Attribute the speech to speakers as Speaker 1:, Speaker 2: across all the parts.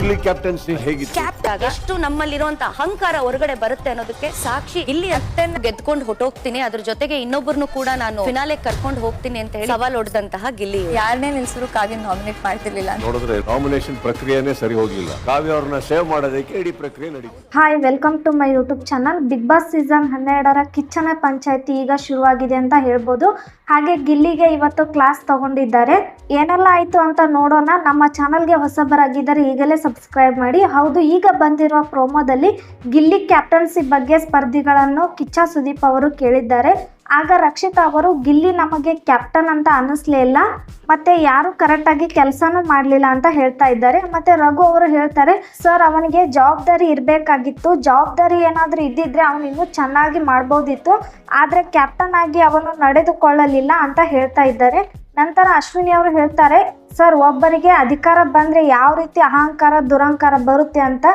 Speaker 1: ಇಲ್ಲಿ ಕ್ಯಾಪ್ಟನ್ಸಿ ಹೇಗಿತ್ತು?
Speaker 2: ಕ್ಯಾಪ್ಟಾಗ ಎಷ್ಟು ನಮ್ಮಲ್ಲಿರುವಂತ ಅಹಂಕಾರ ಹೊರಗಡೆ ಬರುತ್ತೆ ಅನ್ನೋದಕ್ಕೆ ಸಾಕ್ಷಿ ಇಲ್ಲಿ ಅಷ್ಟನ್ನ ಗೆದ್ಕೊಂಡು ಹೊಟ್ಟೋಗ್ತೀನಿ. ಅದ್ರ ಜೊತೆಗೆ ಇನ್ನೊಬ್ಬರನ್ನು ಕೂಡ ನಾನು ಫಿನಾಲೆ ಕರ್ಕೊಂಡು ಹೋಗ್ತೀನಿ ಅಂತ ಹೇಳಿ ಸವಾಲ್ ಹೊಡೆದಂತಹ ಗಿಲ್ಲಿ.
Speaker 3: ಯಾರನ್ನೇ ನಿಲ್ಸಿದ್ರು ಕಾವ್ಯ ನಾಮಿನೇಟ್ ಮಾಡ್ತಿರ್ಲಿಲ್ಲ
Speaker 1: ನೋಡಿದ್ರೆ ನಾಮಿನೇಷನ್ ಪ್ರಕ್ರಿಯೆನೇ ಸರಿ ಹೋಗಿಲ್ಲ ಕಾವ್ಯ ಅವ್ರನ್ನ ಸೇವ್ ಮಾಡೋದಕ್ಕೆ ಇಡೀ ಪ್ರಕ್ರಿಯೆ ನಡೀತು
Speaker 4: hi welcome to my YouTube channel Bigg Boss season ಹನ್ನೆರಡರ ಕಿಚ್ಚನ ಪಂಚಾಯತಿ ಈಗ ಶುರುವಾಗಿದೆ ಅಂತ ಹೇಳ್ಬೋದು. ಹಾಗೆ ಗಿಲ್ಲಿಗೆ ಇವತ್ತು ಕ್ಲಾಸ್ ತಗೊಂಡಿದ್ದಾರೆ. ಏನೆಲ್ಲ ಆಯಿತು ಅಂತ ನೋಡೋಣ. ನಮ್ಮ ಚಾನಲ್ಗೆ ಹೊಸಬರಾಗಿದ್ದಾರೆ. ಈಗಲೇ ಸಬ್ಸ್ಕ್ರೈಬ್ ಮಾಡಿ. ಹೌದು, ಈಗ ಬಂದಿರುವ ಪ್ರೋಮೋದಲ್ಲಿ ಗಿಲ್ಲಿ ಕ್ಯಾಪ್ಟನ್ಸಿ ಬಗ್ಗೆ ಸ್ಪರ್ಧಿಗಳನ್ನು ಕಿಚ್ಚ ಸುದೀಪ್ ಅವರು ಕೇಳಿದ್ದಾರೆ. ಆಗ ರಕ್ಷಿತಾ ಅವರು, ಗಿಲ್ಲಿ ನಮಗೆ ಕ್ಯಾಪ್ಟನ್ ಅಂತ ಅನ್ನಿಸ್ಲೇ ಇಲ್ಲ. ಮತ್ತೆ ಯಾರು ಕರೆಕ್ಟಾಗಿ ಕೆಲಸನೂ ಮಾಡಲಿಲ್ಲ ಅಂತ ಹೇಳ್ತಾ ಇದ್ದಾರೆ. ಮತ್ತೆ ರಘು ಅವರು ಹೇಳ್ತಾರೆ ಸರ್ ಅವನಿಗೆ ಜವಾಬ್ದಾರಿ ಇರಬೇಕಾಗಿತ್ತು. ಜವಾಬ್ದಾರಿ ಏನಾದರೂ ಇದ್ದಿದ್ರೆ ಅವನು ಇನ್ನೂ ಚೆನ್ನಾಗಿ ಮಾಡ್ಬೋದಿತ್ತು. ಆದರೆ ಕ್ಯಾಪ್ಟನ್ ಆಗಿ ಅವನು ನಡೆದುಕೊಳ್ಳಲಿಲ್ಲ ಅಂತ ಹೇಳ್ತಾ ಇದ್ದಾರೆ. ನಂತರ ಅಶ್ವಿನಿ ಅವರು ಹೇಳ್ತಾರೆ, ಸರ್, ಒಬ್ಬರಿಗೆ ಅಧಿಕಾರ ಬಂದ್ರೆ ಯಾವ ರೀತಿ ಅಹಂಕಾರ, ದುರಹಂಕಾರ ಬರುತ್ತೆ ಅಂತ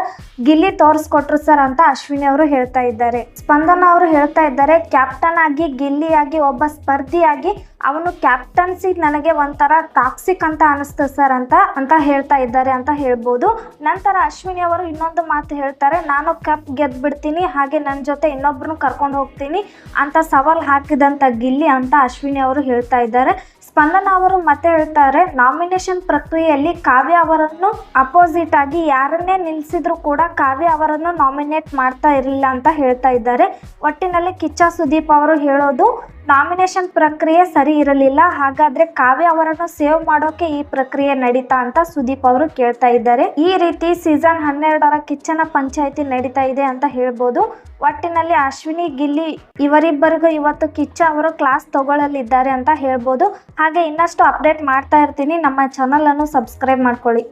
Speaker 4: ಗಿಲ್ಲಿ ತೋರಿಸ್ಕೊಟ್ರು ಸರ್ ಅಂತ ಅಶ್ವಿನಿ ಅವರು ಹೇಳ್ತಾ ಇದ್ದಾರೆ. ಸ್ಪಂದನ ಅವರು ಹೇಳ್ತಾ ಇದ್ದಾರೆ, ಕ್ಯಾಪ್ಟನ್ ಆಗಿ ಗಿಲ್ಲಿಯಾಗಿ ಒಬ್ಬ ಸ್ಪರ್ಧಿಯಾಗಿ ಅವನು ಕ್ಯಾಪ್ಟನ್ಸಿ ನನಗೆ ಒಂಥರ ಟಾಕ್ಸಿಕ್ ಅಂತ ಅನಿಸ್ತು ಸರ್ ಅಂತ ಅಂತ ಹೇಳ್ತಾ ಇದ್ದಾರೆ ಅಂತ ಹೇಳ್ಬೋದು. ನಂತರ ಅಶ್ವಿನಿ ಅವರು ಇನ್ನೊಂದು ಮಾತು ಹೇಳ್ತಾರೆ, ನಾನು ಕಪ್ ಗೆದ್ಬಿಡ್ತೀನಿ, ಹಾಗೆ ನನ್ನ ಜೊತೆ ಇನ್ನೊಬ್ಬರನ್ನು ಕರ್ಕೊಂಡು ಹೋಗ್ತೀನಿ ಅಂತ ಸವಾಲ್ ಹಾಕಿದಂಥ ಗಿಲ್ಲಿ ಅಂತ ಅಶ್ವಿನಿ ಅವರು ಹೇಳ್ತಾ ಇದ್ದಾರೆ. ಸ್ಪಂದನ ಅವರು ಮತ್ತೆ ಹೇಳ್ತಾರೆ ನಾಮಿನೇಷನ್ ಪ್ರಕ್ರಿಯೆಯಲ್ಲಿ ಕಾವ್ಯ ಅವರನ್ನು ಅಪೋಸಿಟ್ ಆಗಿ ಯಾರನ್ನೇ ನಿಲ್ಲಿಸಿದ್ರು ಕೂಡ ಕಾವ್ಯ ಅವರನ್ನು ನಾಮಿನೇಟ್ ಮಾಡ್ತಾ ಇರಲಿಲ್ಲ ಅಂತ ಹೇಳ್ತಾ ಇದ್ದಾರೆ. ಒಟ್ಟಿನಲ್ಲಿ ಕಿಚ್ಚ ಸುದೀಪ್ ಅವರು ಹೇಳೋದು ನಾಮಿನೇಷನ್ ಪ್ರಕ್ರಿಯೆ ಸರಿ ಇರಲಿಲ್ಲ, ಹಾಗಾದ್ರೆ ಕಾವ್ಯ ಅವರನ್ನು ಸೇವ್ ಮಾಡೋಕೆ ಈ ಪ್ರಕ್ರಿಯೆ ನಡೀತಾ ಅಂತ ಸುದೀಪ್ ಅವರು ಕೇಳ್ತಾ ಇದ್ದಾರೆ. ಈ ರೀತಿ ಸೀಸನ್ ಹನ್ನೆರಡರ ಕಿಚ್ಚನ ಪಂಚಾಯಿತಿ ನಡೀತಾ ಇದೆ ಅಂತ ಹೇಳ್ಬೋದು. ಒಟ್ಟಿನಲ್ಲಿ ಅಶ್ವಿನಿ, ಗಿಲ್ಲಿ ಇವರಿಬ್ಬರಿಗೂ ಇವತ್ತು ಕಿಚ್ಚ ಅವರು ಕ್ಲಾಸ್ ತಗೊಳ್ಳಲಿದ್ದಾರೆ ಅಂತ ಹೇಳ್ಬೋದು. ಹಾಗೆ ಇನ್ನಷ್ಟು ಅಪ್ಡೇಟ್ ಮಾಡ್ತಾ ಇರ್ತೀನಿ. ನಮ್ಮ ಚಾನಲನ್ನು ಸಬ್ಸ್ಕ್ರೈಬ್ ಮಾಡ್ಕೊಳ್ಳಿ.